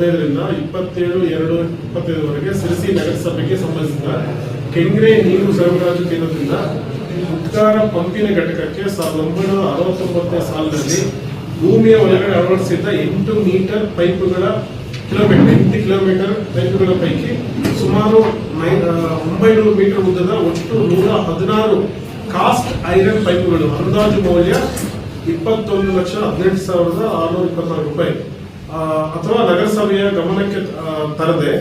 ಹದಿನೈದರಿಂದ ಇಪ್ಪತ್ತೇಳು, ಎರಡು ಇಪ್ಪತ್ತೈದರವರೆಗೆ ಸಿರಿಸಿ ನಗರಸಭೆಗೆ ಸಂಬಂಧಿಸಿದ ಕೆಂಗ್ರೆ ನೀರು ಸರಬರಾಜು ಕೇಂದ್ರದಿಂದ ಉದ್ಗಾರ ಪಂಪಿನ ಘಟಕಕ್ಕೆ ಸಾವಿರದ ಒಂಬೈನೂರ ಅರವತ್ತೊಂಬತ್ತನೇ ಸಾಲಿನಲ್ಲಿ ಭೂಮಿಯ ಒಳಗಡೆ ಅಳವಡಿಸಿದ್ದ ಎಂಟು ಮೀಟರ್ ಪೈಪ್ಗಳ ಕಿಲೋಮೀಟರ್, ಎಂಟು ಕಿಲೋಮೀಟರ್ ಪೈಪುಗಳ ಪೈಕಿ ಸುಮಾರು ಒಂಬೈನೂರು ಮೀಟರ್ ಉದ್ದದ ಒಟ್ಟು ನೂರ ಹದಿನಾರು ಕಾಸ್ಟ್ ಐರನ್ ಪೈಪ್ಗಳು. ಅಂದಾಜು ಮೌಲ್ಯ ಇಪ್ಪತ್ತೊಂದು ಲಕ್ಷ ಹದಿನೆಂಟು ಸಾವಿರದ ಆರುನೂರ ಇಪ್ಪತ್ನಾಲ್ಕು ರೂಪಾಯಿ. ಅಥವಾ ನಗರಸಭೆಯ ಗಮನಕ್ಕೆ ತರದೆ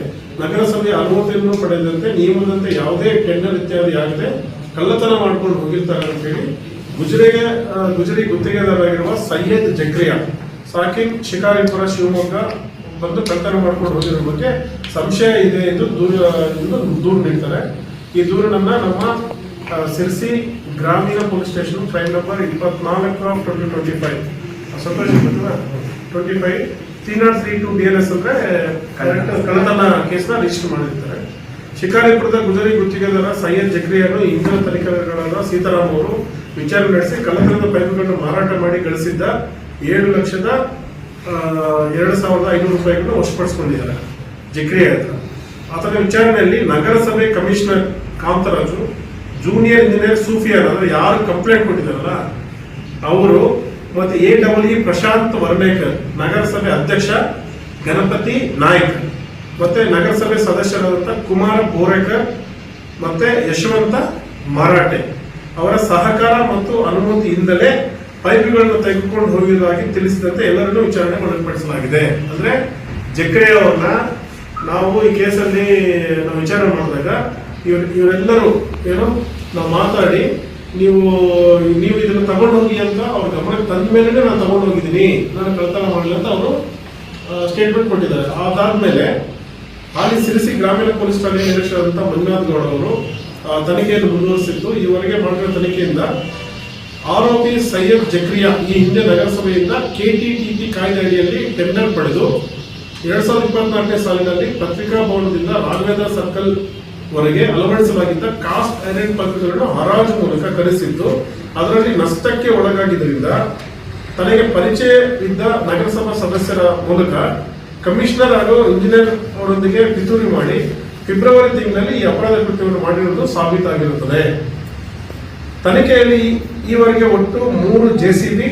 ನಗರಸಭೆಯ ಅನುಮತಿಯನ್ನು ಪಡೆದಂತೆ ನಿಯಮದಂತೆ ಯಾವುದೇ ಟೆಂಡರ್ ಇತ್ಯಾದಿ ಆಗದೆ ಕಳ್ಳತನ ಮಾಡ್ಕೊಂಡು ಹೋಗಿರ್ತಾರೆ ಅಂತೇಳಿ ಗುಜರಿಗೆ ಗುಜರಿ ಗುತ್ತಿಗೆದಾರರಾಗಿರುವ ಸೈಯದ್ ಜಕ್ರಿಯಾ ಸಾಕಿಬ್ ಶಿಕಾರಿಪುರ ಶಿವಮೊಗ್ಗ ಬಂದು ಕಳ್ಳತನ ಮಾಡ್ಕೊಂಡು ಹೋಗಿರೋ ಬಗ್ಗೆ ಸಂಶಯ ಇದೆ ಎಂದು ದೂರ ದೂರು ನೀಡ್ತಾರೆ. ಈ ದೂರನ್ನ ನಮ್ಮ ಸಿರ್ಸಿ ಗ್ರಾಮೀಣ ಪೊಲೀಸ್ ಸ್ಟೇಷನ್ ಫೈಲ್ ನಂಬರ್ ಇಪ್ಪತ್ನಾಲ್ಕು twenty twenty five. Santhosh twenty five. Three not three two D L S ಅಂದ್ರೆ ಕಳ್ಳತನ ಕೇಸ್ನ ರಿಜಿಸ್ಟರ್ ಮಾಡಿರ್ತಾರೆ. ಶಿಕಾರಿಪುರದ ಗುಜರಿ ಗುತ್ತಿಗೆದಾರ ಸೈಯದ್ ಜಕ್ರಿಯನ್ನು ಇಂಧನ ತನಿಖೆಗಳನ್ನ ಸೀತಾರಾಮ್ ಅವರು ವಿಚಾರಣೆ ನಡೆಸಿ ಕಳ್ಳತನದ ಪೈಪ್ಗಳನ್ನು ಮಾರಾಟ ಮಾಡಿ ಗಳಿಸಿದ್ದ ಏಳು ಲಕ್ಷದ ಎರಡು ಸಾವಿರದ ಐನೂರು ರೂಪಾಯಿಗಳನ್ನು ವಶಪಡಿಸಿಕೊಂಡಿದ್ದಾರೆ ಜಕ್ರಿಯ ಹತ್ರ. ಆತನ ವಿಚಾರಣೆಯಲ್ಲಿ ನಗರಸಭೆ commissioner Kantharaju, junior engineer Sufiyan, ಅಂದ್ರೆ ಯಾರು ಕಂಪ್ಲೇಂಟ್ ಕೊಟ್ಟಿದ್ದಾರಲ್ಲ, ಅವರು ಮತ್ತೆ ಎ ಡಬ್ಲ್ಯೂ ಪ್ರಶಾಂತ್ ವರ್ಣೇಕರ್ ನಗರಸಭೆ ಅಧ್ಯಕ್ಷ ಗಣಪತಿ ನಾಯ್ಕ್, ಮತ್ತೆ ನಗರಸಭೆ ಸದಸ್ಯರಾದಂಥ ಕುಮಾರ ಬೋರೇಕರ್ ಮತ್ತೆ ಯಶವಂತ ಮರಾಠೆ ಅವರ ಸಹಕಾರ ಮತ್ತು ಅನುಮತಿಯಿಂದಲೇ ಪೈಪ್ಗಳನ್ನು ತೆಗೆದುಕೊಂಡು ಹೋಗಿರುವುದಾಗಿ ತಿಳಿಸಿದಂತೆ ಎಲ್ಲರನ್ನೂ ವಿಚಾರಣೆ ಒಳಪಡಿಸಲಾಗಿದೆ ಅಂದ್ರೆ ಜಕ್ರೆ ಅವ್ರನ್ನ ನಾವು ಈ ಕೇಸಲ್ಲಿ ನಾವು ವಿಚಾರಣೆ ಮಾಡಿದಾಗ ಇವ್ರ, ಇವರೆಲ್ಲರೂ ಏನು ನಾವು ಮಾತಾಡಿ ನೀವು ನೀವು ಇದನ್ನು ತಗೊಂಡು ಹೋಗಿ ಅಂತ ಅವ್ರ ಗಮನಕ್ಕೆ ತಂದ ಮೇಲೆ ನಾನು ತಗೊಂಡೋಗಿದ್ದೀನಿ. ನಾನು ಕಳ್ತನ ಮಾಡಲಿ ಅಂತ ಅವರು ಸ್ಟೇಟ್ಮೆಂಟ್ ಕೊಟ್ಟಿದ್ದಾರೆ. ಅದಾದ್ಮೇಲೆ ಹಾಲಿ ಸಿರಿಸಿ ಗ್ರಾಮೀಣ ಪೊಲೀಸ್ ಠಾಣೆ ನಿರೀಕ್ಷಕರಾದಂಥ ಮಂಜುನಾಥ್ ಗೌಡ ಅವರು ತನಿಖೆಯನ್ನು ಮುಂದುವರಿಸಿದ್ದು. ಈವರೆಗೆ ಮಾಡಿರೋ ತನಿಖೆಯಿಂದ ಆರೋಪಿ ಸೈಯದ್ ಜಕ್ರಿಯಾ ಈ ಹಿಂದೆ ನಗರಸಭೆಯಿಂದ ಕೆಟಿಟಿಪಿ ಕಾಯ್ದೆ ಅಡಿಯಲ್ಲಿ ಟೆಂಡರ್ ಪಡೆದು ಎರಡ್ ಸಾವಿರದ ಇಪ್ಪತ್ನಾಲ್ಕನೇ ಸಾಲಿನಲ್ಲಿ ಪತ್ರಿಕಾ ಭವನದಿಂದ ರಾಘವೇಂದ್ರ ಸರ್ಕಲ್ ವರೆಗೆ ಅಳವಡಿಸಲಾಗಿದ್ದ ಕಾಸ್ಟ್ ಐರನ್ ಪಂಪ್ಗಳನ್ನು ಹರಾಜು ಮೂಲಕ ಕರೆಸಿದ್ದು, ಅದರಲ್ಲಿ ನಷ್ಟಕ್ಕೆ ಒಳಗಾಗಿದ್ದರಿಂದ ತನಗೆ ಪರಿಚಯ ಇದ್ದ ನಗರಸಭಾ ಸದಸ್ಯರ ಮೂಲಕ ಕಮಿಷನರ್ ಹಾಗೂ ಇಂಜಿನಿಯರ್ ಅವರೊಂದಿಗೆ ಪಿತೂರಿ ಮಾಡಿ ಫೆಬ್ರವರಿ ತಿಂಗಳಲ್ಲಿ ಈ ಅಪರಾಧ ಕೃತ್ಯವನ್ನು ಮಾಡಿರುವುದು ಸಾಬೀತಾಗಿರುತ್ತದೆ. ತನಿಖೆಯಲ್ಲಿ ಈವರೆಗೆ ಒಟ್ಟು ಮೂರು ಜೆಸಿಬಿ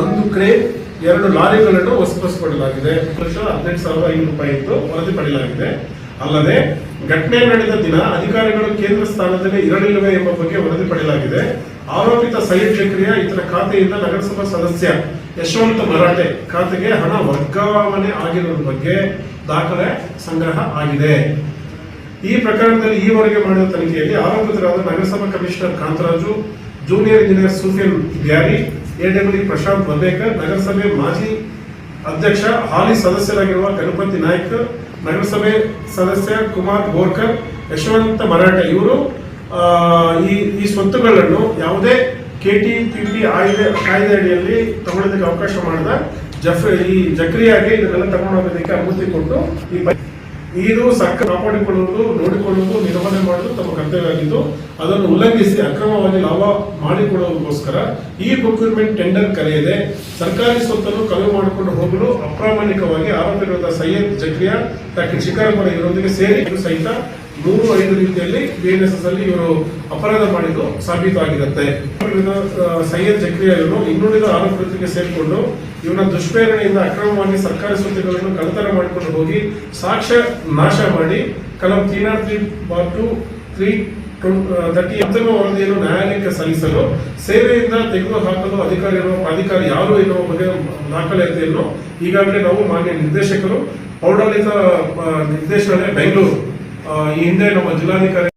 ಒಂದು ಕ್ರೇನ್, ಎರಡು ಲಾರಿಗಳನ್ನು ವಶಪಡಿಸಿಕೊಳ್ಳಲಾಗಿದೆ. ಹದಿನೆಂಟು ಸಾವಿರದ ಐನೂರು ರೂಪಾಯಿ ಇತ್ತು ವರದಿ ಪಡೆಯಲಾಗಿದೆ. ಅಲ್ಲದೆ ಘಟನೆ ನಡೆದ ದಿನ ಅಧಿಕಾರಿಗಳು ಕೇಂದ್ರ ಸ್ಥಾನದಲ್ಲಿ ಇರಲಿಲ್ಲವೇ ಎಂಬ ಬಗ್ಗೆ ವರದಿ ಪಡೆಯಲಾಗಿದೆ. ಆರೋಪಿತ ಸೈಯದ್ ಶಕ್ರಿಯ ಇತರ ಖಾತೆಯಿಂದ ನಗರಸಭಾ ಸದಸ್ಯ ಯಶವಂತ ಮರಾಠೆ ಖಾತೆಗೆ ಹಣ ವರ್ಗಾವಣೆ ಆಗಿರುವ ಬಗ್ಗೆ ದಾಖಲೆ ಸಂಗ್ರಹ ಆಗಿದೆ. ಈ ಪ್ರಕರಣದಲ್ಲಿ ಈವರೆಗೆ ಮಾಡಿದ ತನಿಖೆಯಲ್ಲಿ ಆರೋಪಿತರಾದ ನಗರಸಭಾ commissioner Kantharaju, junior engineer Sufiyan Gary ಎಡಬ್ಲ್ಯೂ Prashant Bambekar ನಗರಸಭೆ ಮಾಜಿ ಅಧ್ಯಕ್ಷ, ಹಾಲಿ ಸದಸ್ಯರಾಗಿರುವ ಗಣಪತಿ ನಾಯ್ಕ, ನಗರಸಭೆ ಸದಸ್ಯ ಕುಮಾರ್ ಗೋರ್ಕರ್, ಯಶವಂತ ಮರಾಠ, ಇವರು ಈ ಈ ಸ್ವತ್ತುಗಳನ್ನು ಯಾವುದೇ ಕೆಟಿಪಿಪಿ ಆಯ್ದೆ, ಕಾಯ್ದೆ ಅಡಿಯಲ್ಲಿ ತಗೊಳ್ಳೋದಕ್ಕೆ ಅವಕಾಶ ಮಾಡಿದ ಜಫ್, ಈ ಜಕ್ರಿಯಾಗಿ ಇದನ್ನೆಲ್ಲ ತಗೊಂಡೋಗೋದಕ್ಕೆ ಅನುಮತಿ ಕೊಟ್ಟು ಈ ಬೈ- ಸಕ್ಕ ಕಾಪಾಡಿಕೊಳ್ಳುವುದು, ನೋಡಿಕೊಳ್ಳುವುದು, ನಿರ್ವಹಣೆ ಮಾಡುವುದು ತಮ್ಮ ಕರ್ತವ್ಯ ಆಗಿದ್ದು ಅದನ್ನು ಉಲ್ಲಂಘಿಸಿ ಅಕ್ರಮವಾಗಿ ಲಾಭ ಮಾಡಿಕೊಳ್ಳುವುದಕ್ಕೋಸ್ಕರ ಈ ಪ್ರೊಕ್ಯೂರ್ಮೆಂಟ್ ಟೆಂಡರ್ ಕರೆಯದೆ ಸರ್ಕಾರಿ ಸ್ವತ್ತನ್ನು ಕಳುವು ಮಾಡಿಕೊಂಡು ಹೋಗಲು ಅಪ್ರಾಮಾಣಿಕವಾಗಿ ಆರೋಪಿಗಳಾದ ಸೈಯದ್ ಜಕ್ರಿಯಾ, ಡಾಕ್ಟರ್ ಶಿಕಾರಪುರ ಇವರೊಂದಿಗೆ ಸೇರಿ ಸಹಿತ ಮೂರು ಐದು ರೀತಿಯಲ್ಲಿ ಬಿಎನ್ಎಸ್ಎಸ್ ಅಲ್ಲಿ ಇವರು ಅಪರಾಧ ಮಾಡಿದ್ದು ಸಾಬೀತಾಗಿರುತ್ತೆ. ಸೈಯದ್ ಜಕ್ರಿಯಾ ಇವರು ಇನ್ನುಳಿದ ಆರೋಪಿತರಿಗೆ ಸೇರಿಕೊಂಡು ಇವನ ದುಷ್ಪ್ರೇರಣೆಯಿಂದ ಅಕ್ರಮವಾಗಿ ಸರ್ಕಾರಿ ಸ್ವತ್ತುಗಳನ್ನು ಕಳತನ ಮಾಡಿಕೊಂಡು ಹೋಗಿ ಸಾಕ್ಷ್ಯ ನಾಶ ಮಾಡಿ ಕಲಂ three not three bar two three thirty ಅಂತಿಮ ವರದಿಯನ್ನು ನ್ಯಾಯಾಲಯಕ್ಕೆ ಸಲ್ಲಿಸಲು ಸೇವೆಯಿಂದ ತೆಗೆದುಹಾಕಲು ಅಧಿಕಾರಿ ಅಧಿಕಾರಿ ಯಾರು ಎನ್ನುವ ಬಗ್ಗೆ ದಾಖಲಾತಿಯನ್ನು ಈಗಾಗಲೇ ನಾವು ಮಾನ್ಯ ನಿರ್ದೇಶಕರು, ಪೌರಾಡಳಿತ ನಿರ್ದೇಶನಾಲಯ ಬೆಂಗಳೂರು ಈ ಹಿಂದೆ ನಮ್ಮ ಜಿಲ್ಲಾಧಿಕಾರಿ